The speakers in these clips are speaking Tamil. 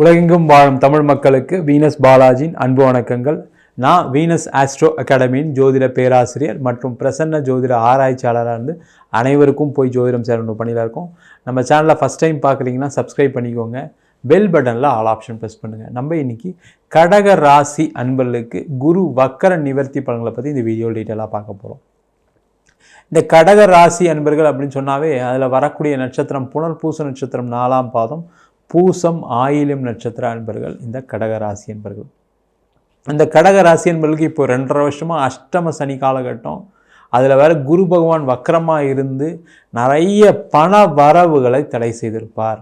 உலகெங்கும் வாழும் தமிழ் மக்களுக்கு வீனஸ் பாலாஜியின் அன்பு வணக்கங்கள். நான் வீனஸ் ஆஸ்ட்ரோ அகாடமியின் ஜோதிட பேராசிரியர் மற்றும் பிரசன்ன ஜோதிட ஆராய்ச்சியாளராக இருந்து அனைவருக்கும் போய் ஜோதிடம் சேரணும் பணியில் இருக்கோம். நம்ம சேனலை ஃபஸ்ட் டைம் பார்க்குறீங்கன்னா சப்ஸ்கிரைப் பண்ணிக்கோங்க. பெல் பட்டனில் ஆல் ஆப்ஷன் ப்ரெஸ் பண்ணுங்கள் நம்ம இன்றைக்கி கடக ராசி அன்பர்களுக்கு குரு வக்கர நிவர்த்தி பலன்களை பற்றி இந்த வீடியோ டீட்டெயிலாக பார்க்க போகிறோம் இந்த கடக ராசி அன்பர்கள் அப்படின்னு சொன்னாவே அதில் வரக்கூடிய நட்சத்திரம் புனர்பூச நட்சத்திரம் நாலாம் பாதம் பூசம் ஆயிலும் நட்சத்திர அன்பர்கள் இந்த கடகராசி ராசி இந்த கடக ராசி இப்போ ரெண்டரை வருஷமாக அஷ்டம சனி காலகட்டம். அதில் வேற குரு பகவான் வக்கரமாக இருந்து நிறைய பண வரவுகளை தடை செய்திருப்பார்.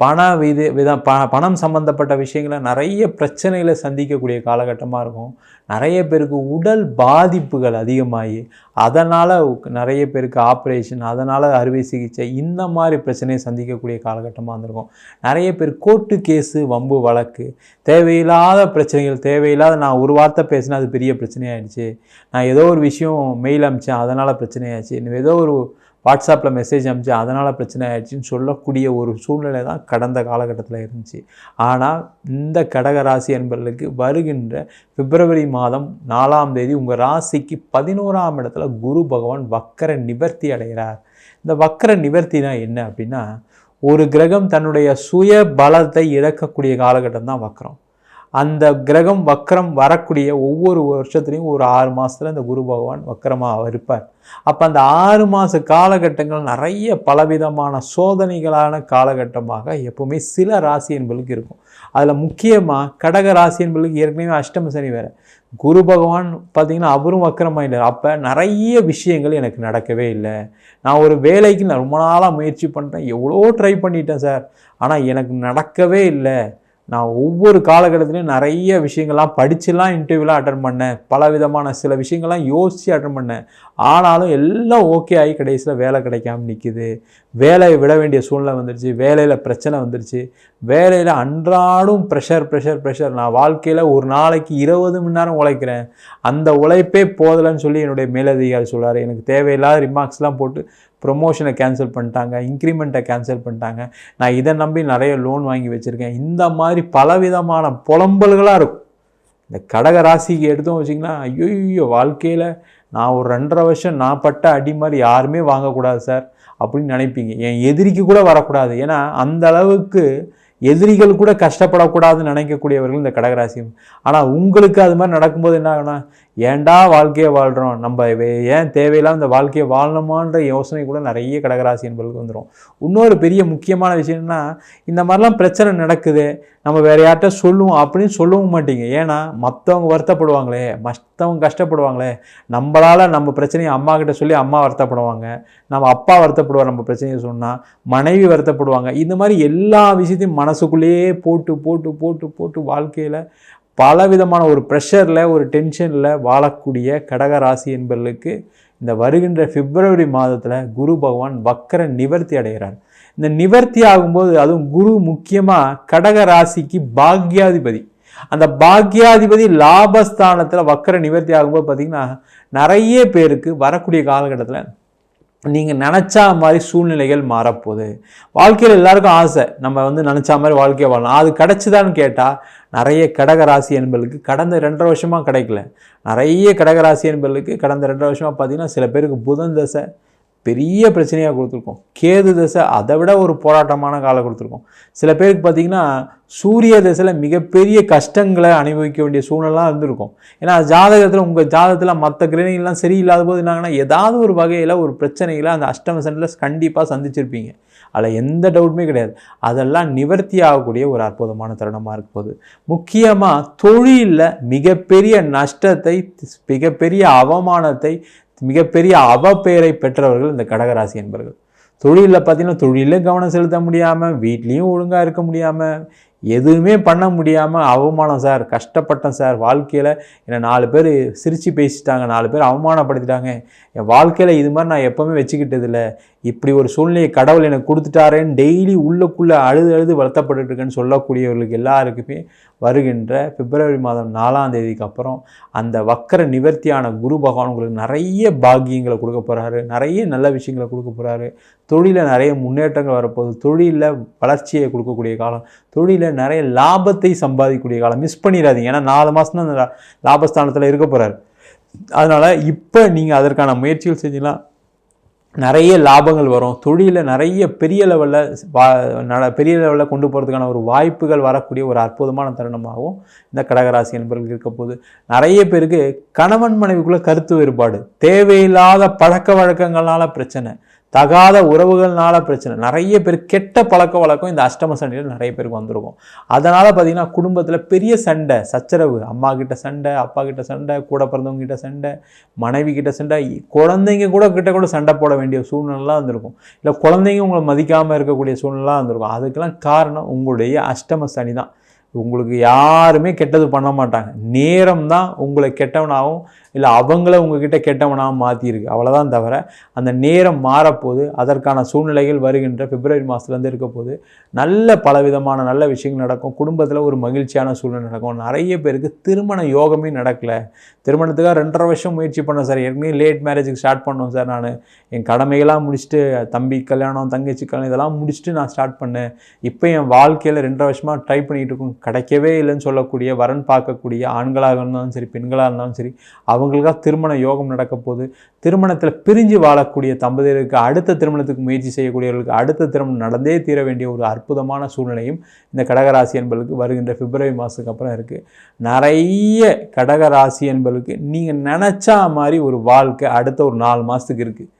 பண வித வித ப பணம் சம்மந்தப்பட்ட விஷயங்களை நிறைய பிரச்சனைகளை சந்திக்கக்கூடிய காலகட்டமாக இருக்கும். நிறைய பேருக்கு உடல் பாதிப்புகள் அதிகமாகி அதனால் நிறைய பேருக்கு ஆப்ரேஷன் அதனால் அறுவை சிகிச்சை இந்த மாதிரி பிரச்சனையை சந்திக்கக்கூடிய காலகட்டமாக இருந்திருக்கும். நிறைய பேர் கோர்ட்டு கேஸு வம்பு வழக்கு தேவையில்லாத பிரச்சனைகள் தேவையில்லாத நான் ஒரு வார்த்தை பேசினா அது பெரிய பிரச்சனையாயிடுச்சு. நான் ஏதோ ஒரு விஷயம் மெயில் அமிச்சேன் அதனால் பிரச்சனையாச்சு. இன்னும் ஏதோ ஒரு வாட்ஸ்அப்பில் மெசேஜ் அனுப்பிச்சு அதனால் பிரச்சனை ஆயிடுச்சுன்னு சொல்லக்கூடிய ஒரு சூழ்நிலை தான் கடந்த காலகட்டத்தில் இருந்துச்சு. ஆனால் இந்த கடக ராசி என்பவர்களுக்கு வருகின்ற பிப்ரவரி மாதம் நாலாம் தேதி உங்கள் ராசிக்கு பதினோராம் இடத்துல குரு பகவான் வக்கர நிவர்த்தி அடைகிறார். இந்த வக்கர நிவர்த்தினா என்ன அப்படின்னா ஒரு கிரகம் தன்னுடைய சுய பலத்தை இழக்கக்கூடிய காலகட்டம் தான் வக்கரம். அந்த கிரகம் வக்கரம் வரக்கூடிய ஒவ்வொரு வருஷத்துலையும் ஒரு ஆறு மாதத்தில் இந்த குரு பகவான் வக்கரமாக இருப்பார். அப்போ அந்த ஆறு மாத காலகட்டங்கள் நிறைய பலவிதமான சோதனைகளான காலகட்டமாக எப்போவுமே சில ராசி என்பதுக்கு இருக்கும். அதில் முக்கியமாக கடக ராசி என்பதுக்கு ஏற்கனவே அஷ்டம சனி வேறு. குரு பகவான் பார்த்திங்கன்னா அவரும் வக்கரமாயிட்டார் அப்போ நிறைய விஷயங்கள் எனக்கு நடக்கவே இல்லை. நான் ஒரு வேலைக்கு நான் ரொம்ப நாளாக முயற்சி பண்ணுறேன் எவ்வளோ ட்ரை பண்ணிட்டேன் சார். ஆனால் எனக்கு நடக்கவே இல்லை. நான் ஒவ்வொரு காலகட்டத்திலையும் நிறைய விஷயங்கள்லாம் படிச்சுலாம் இன்டர்வியூலாம் அட்டன் பண்ணேன். பல விதமான சில விஷயங்கள்லாம் யோசித்து அட்டன் பண்ணேன். ஆனாலும் எல்லாம் ஓகே ஆகி கடைசியில் வேலை கிடைக்காம நிற்கிது வேலையை விட வேண்டிய சூழ்நிலை வந்துருச்சு. வேலையில் பிரச்சனை வந்துருச்சு. வேலையில் அன்றாடும் ப்ரெஷர் ப்ரெஷர் ப்ரெஷர் நான் வாழ்க்கையில் ஒரு நாளைக்கு இருபது மணி நேரம் உழைக்கிறேன். அந்த உழைப்பே போதலைன்னு சொல்லி என்னுடைய மேலதிகாரி சொல்கிறார் எனக்கு தேவையில்லாத ரிமார்க்ஸ்லாம் போட்டு ப்ரொமோஷனை கேன்சல் பண்ணிட்டாங்க இன்க்ரிமெண்ட்டை கேன்சல் பண்ணிட்டாங்க. நான் இதை நம்பி நிறைய லோன் வாங்கி வச்சுருக்கேன். இந்த மாதிரி பலவிதமான புலம்பல்களாக இருக்கும். இந்த கடக ராசிக்கு எடுத்தோம் வச்சிங்கன்னா ஐயோ வாழ்க்கையில் நான் ஒரு ரெண்டரை வருஷம் நான் பட்ட அடி மாதிரி யாருமே வாங்கக்கூடாது சார் அப்படின்னு நினைப்பீங்க. என் எதிரிக்கு கூட வரக்கூடாது. ஏன்னா அந்த அளவுக்கு எதிரிகள் கூட கஷ்டப்படக்கூடாதுன்னு நினைக்கக்கூடியவர்கள் இந்த கடகராசி ஆனால் உங்களுக்கு அது மாதிரி நடக்கும்போது என்ன ஆகுனா ஏன்டா வாழ்க்கையை வாழ்கிறோம் நம்ம ஏன் தேவையில்லாம இந்த வாழ்க்கையை வாழணுமான்ற யோசனை கூட நிறைய கடகராசி என்பதுக்கு வந்துடும் இன்னொரு பெரிய முக்கியமான விஷயம்னா இந்த மாதிரிலாம் பிரச்சனை நடக்குது நம்ம வேறு யார்கிட்ட சொல்லுவோம் அப்படின்னு சொல்லவும் மாட்டீங்க. ஏன்னா மற்றவங்க வருத்தப்படுவாங்களே மற்றவங்க கஷ்டப்படுவாங்களே நம்மளால் நம்ம பிரச்சனையை அம்மா கிட்ட சொல்லி அம்மா வருத்தப்படுவாங்க நம்ம அப்பா வருத்தப்படுவார் நம்ம பிரச்சனையை சொன்னால் மனைவி வருத்தப்படுவாங்க. இந்த மாதிரி எல்லா விஷயத்தையும் மனசுக்குள்ளேயே போட்டு போட்டு போட்டு போட்டு வாழ்க்கையில் பலவிதமான ஒரு ப்ரெஷரில் ஒரு டென்ஷனில் வாழக்கூடிய கடக ராசி என்பவர்களுக்கு இந்த வருகின்ற பிப்ரவரி மாதத்தில் குரு பகவான் வக்கர நிவர்த்தி அடைகிறார். இந்த நிவர்த்தி ஆகும்போது அதுவும் குரு முக்கியமாக கடக ராசிக்கு பாக்யாதிபதி. அந்த பாக்யாதிபதி லாபஸ்தானத்தில் வக்கர நிவர்த்தி ஆகும்போது பார்த்திங்கன்னா நிறைய பேருக்கு வரக்கூடிய காலகட்டத்தில் நீங்கள் நினச்சா மாதிரி சூழ்நிலைகள் மாறப்போகுது. வாழ்க்கையில் எல்லாருக்கும் ஆசை. நம்ம வந்து நினச்சா மாதிரி வாழ்க்கையை வாழலாம். அது கிடச்சிதான்னு கேட்டால் நிறைய கடகராசி என்பர்களுக்கு கடந்த ரெண்டரை வருஷமாக கிடைக்கல. நிறைய கடகராசி என்பர்களுக்கு கடந்த ரெண்டரை வருஷமாக பார்த்தீங்கன்னா சில பேருக்கு புதன் தசை பெரிய பிரச்சனையாக கொடுத்துருக்கோம். கேது தசை அதை விட ஒரு போராட்டமான காலம் கொடுத்துருக்கோம். சில பேருக்கு பார்த்திங்கன்னா சூரிய தசையில் மிகப்பெரிய கஷ்டங்களை அனுபவிக்க வேண்டிய சூழ்நிலாம் இருந்திருக்கும். ஏன்னா ஜாதகத்தில் உங்கள் ஜாதகத்தில் மற்ற கிரகங்கள்லாம் சரியில்லாத போது என்னாங்கன்னா ஏதாவது ஒரு வகையில் ஒரு பிரச்சனைகளை அந்த அஷ்டம சனில் கண்டிப்பாக சந்திச்சிருப்பீங்க. அதில் எந்த டவுட்டுமே கிடையாது. அதெல்லாம் நிவர்த்தி ஆகக்கூடிய ஒரு அற்புதமான தருணமாக இருக்க போகுது. முக்கியமாக தொழிலில் மிகப்பெரிய நஷ்டத்தை மிகப்பெரிய அவமானத்தை மிகப்பெரிய அவப்பெயரை பெற்றவர்கள் இந்த கடகராசி என்பர்கள். தொழிலில் பார்த்தீங்கன்னா தொழிலும் கவனம் செலுத்த முடியாமல் வீட்லேயும் ஒழுங்காக இருக்க முடியாமல் எதுவுமே பண்ண முடியாமல் அவமானம் சார் கஷ்டப்பட்டேன் சார். வாழ்க்கையில் என்னை நாலு பேர் சிரித்து பேசிட்டாங்க நாலு பேர் அவமானப்படுத்திட்டாங்க. என் வாழ்க்கையில் இது மாதிரி நான் எப்போவுமே வச்சுக்கிட்டதில்ல. இப்படி ஒரு சூழ்நிலையை கடவுள் எனக்கு கொடுத்துட்டாரேன்னு டெய்லி உள்ளுக்குள்ளே அழுது அழுது வருத்தப்பட்டுருக்கேன்னு சொல்லக்கூடியவர்களுக்கு எல்லாருக்குமே வருகின்ற பிப்ரவரி மாதம் நாலாம் தேதிக்கு அப்புறம் அந்த வக்கர நிவர்த்தியான குரு பகவான் உங்களுக்கு நிறைய பாக்கியங்களை கொடுக்க போகிறாரு நிறைய நல்ல விஷயங்களை கொடுக்க போகிறாரு தொழிலில் நிறைய முன்னேற்றங்கள் வரப்போகுது. தொழிலில் வளர்ச்சியை கொடுக்கக்கூடிய காலம். தொழிலில் நிறைய லாபத்தை சம்பாதிக்கக்கூடிய காலம். மிஸ் பண்ணிடாதீங்க. ஏன்னா நாலு மாதம் தான் அந்த லாபஸ்தானத்தில் இருக்க போகிறாரு அதனால் இப்போ நீங்கள் அதற்கான முயற்சிகள் செஞ்சீங்கன்னா நிறைய லாபங்கள் வரும். தொழிலில் நிறைய பெரிய லெவலில் வா பெரிய லெவலில் கொண்டு போகிறதுக்கான ஒரு வாய்ப்புகள் வரக்கூடிய ஒரு அற்புதமான தருணமாகவும் இந்த கடகராசி என்பவர்கள் இருக்க நிறைய பேருக்கு கணவன் மனைவிக்குள்ளே கருத்து வேறுபாடு. தேவையில்லாத பழக்க வழக்கங்களால் பிரச்சனை. தகாத உறவுகள்னால பிரச்சனை. நிறைய பேர் கெட்ட பழக்க வழக்கம் இந்த அஷ்டம சண்டையில் நிறைய பேருக்கு வந்திருக்கும். அதனால் பார்த்தீங்கன்னா குடும்பத்தில் பெரிய சண்டை சச்சரவு. அம்மா கிட்ட சண்டை அப்பா கிட்ட சண்டை கூட பிறந்தவங்க கிட்ட சண்டை மனைவி கிட்ட சண்டை குழந்தைங்க கூட கிட்ட கூட சண்டை போட வேண்டிய சூழ்நிலைலாம் வந்திருக்கும். இல்லை குழந்தைங்க உங்களை மதிக்காமல் இருக்கக்கூடிய சூழ்நிலாம் வந்திருக்கும். அதுக்கெல்லாம் காரணம் உங்களுடைய அஷ்டம சனி தான். உங்களுக்கு யாருமே கெட்டது பண்ண மாட்டாங்க. நேரம் தான் உங்களை கெட்டவனாகவும் இல்லை அவங்கள உங்ககிட்ட கெட்டவனாக மாற்றிருக்கு அவ்வளோதான் தவிர அந்த நேரம் மாறப்போது அதற்கான சூழ்நிலைகள் வருகின்ற பிப்ரவரி மாதத்துலேருந்து இருக்க போது நல்ல பலவிதமான நல்ல விஷயங்கள் நடக்கும். குடும்பத்தில் ஒரு மகிழ்ச்சியான சூழ்நிலை நடக்கும். நிறைய பேருக்கு திருமண யோகமே நடக்கலை. திருமணத்துக்காக ரெண்டரை வருஷம் முயற்சி பண்ணேன் சார். ஏற்கனவே லேட் மேரேஜுக்கு ஸ்டார்ட் பண்ணோம் சார் நான். என் கடமைகளாக முடிச்சுட்டு தம்பி கல்யாணம் தங்கச்சி கல்யாணம் இதெல்லாம் முடிச்சுட்டு நான் ஸ்டார்ட் பண்ணேன். இப்போ என் வாழ்க்கையில் ரெண்டரை வருஷமாக ட்ரை பண்ணிகிட்டு இருக்கோம். கிடைக்கவே இல்லைன்னு சொல்லக்கூடிய வரன் பார்க்கக்கூடிய ஆண்களாக இருந்தாலும் சரி பெண்களாக இருந்தாலும் சரி அவங்க அவங்களுக்காக திருமண யோகம் நடக்க போகுது. திருமணத்தில் பிரிஞ்சு வாழக்கூடிய தம்பதியருக்கு அடுத்த திருமணத்துக்கு முயற்சி செய்யக்கூடியவர்களுக்கு அடுத்த திருமணம் நடந்தே தீர வேண்டிய ஒரு அற்புதமான சூழ்நிலையும் இந்த கடகராசி என்பதுக்கு வருகின்ற பிப்ரவரி மாதத்துக்கு அப்புறம் இருக்குது நிறைய கடகராசி என்பதுக்கு நீங்கள் நினச்சா மாதிரி ஒரு வாழ்க்கை அடுத்த ஒரு நாலு மாதத்துக்கு இருக்குது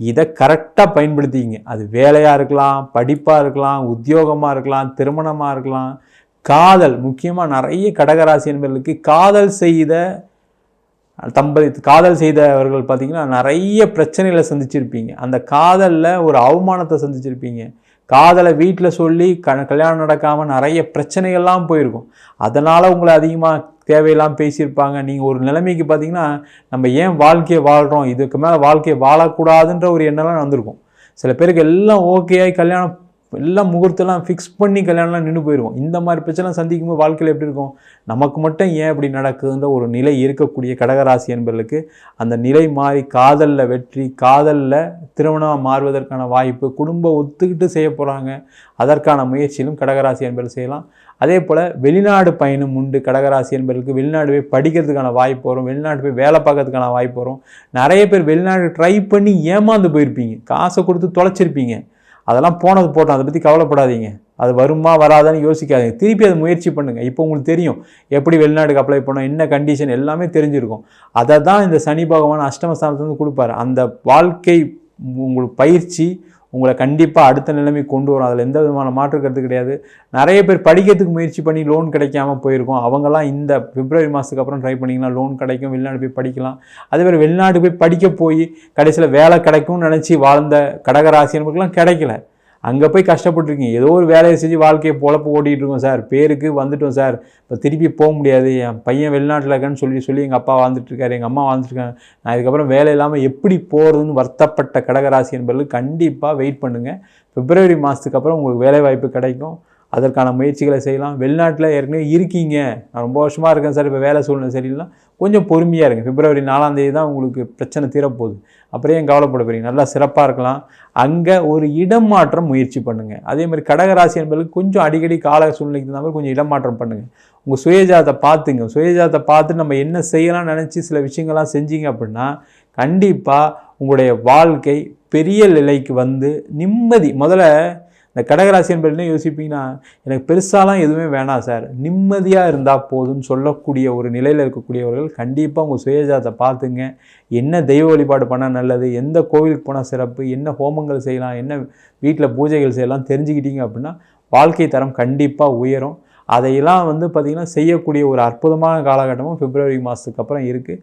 இதை கரெக்டாக பயன்படுத்திங்க அது வேலையாக இருக்கலாம் படிப்பாக இருக்கலாம் உத்தியோகமாக இருக்கலாம் திருமணமாக இருக்கலாம். காதல் முக்கியமாக நிறைய கடகராசி என்பவர்களுக்கு காதல் செய்த தம்பதி காதல் செய்தவர்கள் பார்த்தீங்கன்னா நிறைய பிரச்சனைகளை சந்திச்சிருப்பீங்க. அந்த காதலில் ஒரு அவமானத்தை சந்திச்சிருப்பீங்க. காதலை வீட்டில் சொல்லி க கல்யாணம் நடக்காமல் நிறைய பிரச்சனைகள்லாம் போயிருக்கும். அதனால் உங்களை அதிகமாக தேவையெல்லாம் பேசியிருப்பாங்க. நீங்கள் ஒரு நிலைமைக்கு பார்த்தீங்கன்னா நம்ம ஏன் வாழ்க்கையை வாழ்கிறோம் இதுக்கு மேலே வாழ்க்கையை வாழக்கூடாதுன்ற ஒரு எண்ணம்லாம் வந்திருக்கும். சில பேருக்கு எல்லாம் ஓகே கல்யாணம் எல்லாம் முகூர்த்தெல்லாம் ஃபிக்ஸ் பண்ணி கல்யாணம்லாம் நின்று போயிடுவோம் இந்த மாதிரி பிரச்சனை சந்திக்கும் போது வாழ்க்கையில் எப்படி இருக்கும்? நமக்கு மட்டும் ஏன் இப்படி நடக்குதுன்ற ஒரு நிலை இருக்கக்கூடிய கடகராசி என்பவர்களுக்கு அந்த நிலை மாறி காதலில் வெற்றி காதலில் திருமணமாக மாறுவதற்கான வாய்ப்பு குடும்பம் ஒத்துக்கிட்டு செய்ய போகிறாங்க அதற்கான முயற்சியிலும் கடகராசி என்பவர்கள் செய்யலாம். அதே போல் வெளிநாடு பயணம் உண்டு. கடகராசி என்பவர்களுக்கு வெளிநாடு போய் படிக்கிறதுக்கான வாய்ப்பு வரும். வெளிநாடு போய் வேலை பார்க்கறதுக்கான வாய்ப்பு வரும். நிறைய பேர் வெளிநாடு ட்ரை பண்ணி ஏமாந்து போயிருப்பீங்க. காசை கொடுத்து தொலைச்சிருப்பீங்க. அதெல்லாம் போனது போட்டோம். அதை பற்றி கவலைப்படாதீங்க. அது வருமா வராதான்னு யோசிக்காதீங்க. திருப்பி அதை முயற்சி பண்ணுங்கள் இப்போ உங்களுக்கு தெரியும். எப்படி வெளிநாட்டுக்கு அப்ளை பண்ணோம் என்ன கண்டிஷன் எல்லாமே தெரிஞ்சிருக்கும். அதை தான் இந்த சனி பகவான் அஷ்டமஸ்தானத்துலேருந்து கொடுப்பாரு. அந்த வாழ்க்கை உங்களுக்கு பயிற்சி உங்களை கண்டிப்பாக அடுத்த நிலைமை கொண்டு வரும். அதில் எந்த விதமான மாற்று கருத்து கிடையாது. நிறைய பேர் படிக்கிறதுக்கு முயற்சி பண்ணி லோன் கிடைக்காம போயிருக்கோம். அவங்கெல்லாம் இந்த பிப்ரவரி மாதத்துக்கு அப்புறம் ட்ரை பண்ணிங்கன்னா லோன் கிடைக்கும். வெளிநாடு போய் படிக்கலாம். அதே மாதிரி வெளிநாடு போய் படிக்க போய் கடைசியில் வேலை கிடைக்கும்னு நினச்சி வாழ்ந்த கடகராசினர்களுக்கெல்லாம் கிடைக்கல. அங்கே போய் கஷ்டப்பட்டுருக்கீங்க. ஏதோ ஒரு வேலையை செஞ்சு வாழ்க்கையை பொழப்பு ஓட்டிகிட்டு இருக்கோம் சார். பேருக்கு வந்துட்டோம் சார். இப்போ திருப்பி போக முடியாது. என் பையன் வெளிநாட்டில் இருக்கான்னு சொல்லி சொல்லி எங்கள் அப்பா வாழ்ந்துட்டுருக்காரு எங்கள் அம்மா வாழ்ந்துட்டுருக்காங்க நான் இதுக்கப்புறம் வேலை இல்லாமல் எப்படி போகிறதுன்னு வருத்தப்பட்ட கடகராசி என்பவர்கள் கண்டிப்பாக வெயிட் பண்ணுங்கள் பிப்ரவரி மாதத்துக்கு அப்புறம் உங்களுக்கு வேலை வாய்ப்பு கிடைக்கும். அதற்கான முயற்சிகளை செய்யலாம். வெளிநாட்டில் ஏற்கனவே இருக்கீங்க. நான் ரொம்ப வருஷமாக இருக்கேன் சார் இப்போ வேலை சூழ்நிலை சரியில்லைனா கொஞ்சம் பொறுமையாக இருங்க. பிப்ரவரி நாலாந்தேதி தான் உங்களுக்கு பிரச்சனை தீரப்போகுது. அப்புறம் ஏன் கவலைப்பட போகிறீங்க நல்லா சிறப்பாக இருக்கலாம். அங்கே ஒரு இடம் மாற்றம் முயற்சி பண்ணுங்கள் அதே மாதிரி கடகராசி என்பதுக்கு கொஞ்சம் அடிக்கடி கால சூழ்நிலைக்கு தகுந்த மாதிரி கொஞ்சம் இடமாற்றம் பண்ணுங்கள் உங்கள் சுயஜாதை பார்த்துங்க. சுயஜாதை பார்த்து நம்ம என்ன செய்யலாம்னு நினச்சி சில விஷயங்கள்லாம் செஞ்சீங்க அப்படின்னா கண்டிப்பாக உங்களுடைய வாழ்க்கை பெரிய நிலைக்கு வந்து நிம்மதி. முதல்ல இந்த கடகராசி என்பது என்ன யோசிப்பீங்கன்னா எனக்கு பெருசாலாம் எதுவுமே வேணாம் சார். நிம்மதியாக இருந்தால் போதும்னு சொல்லக்கூடிய ஒரு நிலையில் இருக்கக்கூடியவர்கள் கண்டிப்பாக உங்கள் சுயஜாதத்தை பார்த்துங்க. என்ன தெய்வ வழிபாடு பண்ணால் நல்லது எந்த கோவிலுக்கு போனால் சிறப்பு என்ன ஹோமங்கள் செய்யலாம் என்ன வீட்டில் பூஜைகள் செய்யலாம் தெரிஞ்சுக்கிட்டீங்க அப்படின்னா வாழ்க்கை தரம் கண்டிப்பாக உயரும். அதையெல்லாம் வந்து பார்த்திங்கன்னா செய்யக்கூடிய ஒரு அற்புதமான காலகட்டமும் பிப்ரவரி மாதத்துக்கு அப்புறம் இருக்குது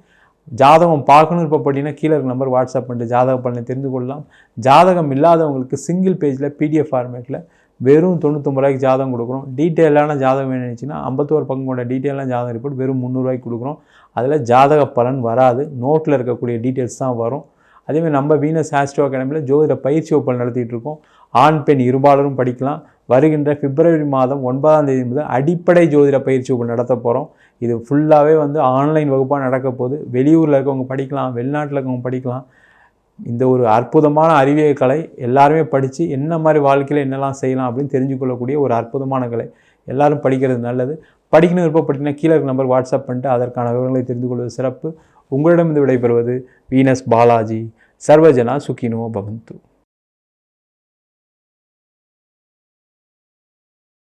ஜாதகம் பார்க்கணும் இப்போ பார்த்தீங்கன்னா கீழே இருக்க நம்பர் வாட்ஸ்அப் பண்ணிட்டு ஜாதக பலனை தெரிந்து கொள்ளலாம். ஜாதகம் இல்லாதவங்களுக்கு சிங்கிள் பேஜில் பிடிஎஃப் ஃபார்மேட்டில் வெறும் தொண்ணூத்தொம்பது ரூபாய்க்கு ஜாதகம் கொடுக்குறோம். டீட்டெயிலான ஜாதகம் வேணுச்சுன்னா ஐம்பத்தோரு பக்கம் கொண்ட டீட்டெயிலான ஜாதகம் ரிப்போர்ட் வெறும் முந்நூறுரூவாய்க்கு கொடுக்குறோம். அதில் ஜாதக பலன் வராது. நோட்டில் இருக்கக்கூடிய டீட்டெயில்ஸ் தான் வரும். அதேமாதிரி நம்ம வீனஸ் ஆஸ்ட்ரோ அகாடமியில் ஜோதிட பயிற்சி வகுப்புகள் நடத்திட்டு இருக்கோம். ஆண் பெண் இருபாலரும் படிக்கலாம். வருகின்ற பிப்ரவரி மாதம் ஒன்பதாம் தேதி முதல் அடிப்படை ஜோதிட பயிற்சி வகுப்பு நடத்த போகிறோம் இது ஃபுல்லாகவே வந்து ஆன்லைன் வகுப்பாக நடக்க போகுது. வெளியூரில் இருக்கவங்க படிக்கலாம் வெளிநாட்டில் இருக்கவங்க படிக்கலாம். இந்த ஒரு அற்புதமான அறிவியல் கலை எல்லாருமே படித்து என்ன மாதிரி வாழ்க்கையில் என்னெல்லாம் செய்யலாம் அப்படின்னு தெரிஞ்சுக்கொள்ளக்கூடிய ஒரு அற்புதமான கலை. எல்லாரும் படிக்கிறது நல்லது. படிக்கணும் விருப்பப்பட்டீங்கன்னா கீழே இருக்க நம்பர் வாட்ஸ்அப் பண்ணிட்டு அதற்கான விவரங்களை தெரிந்து கொள்வது சிறப்பு. உங்களிடம் விடைபெறுவது வீனஸ் பாலாஜி. சர்வஜனா சுக்கினோ பவந்து.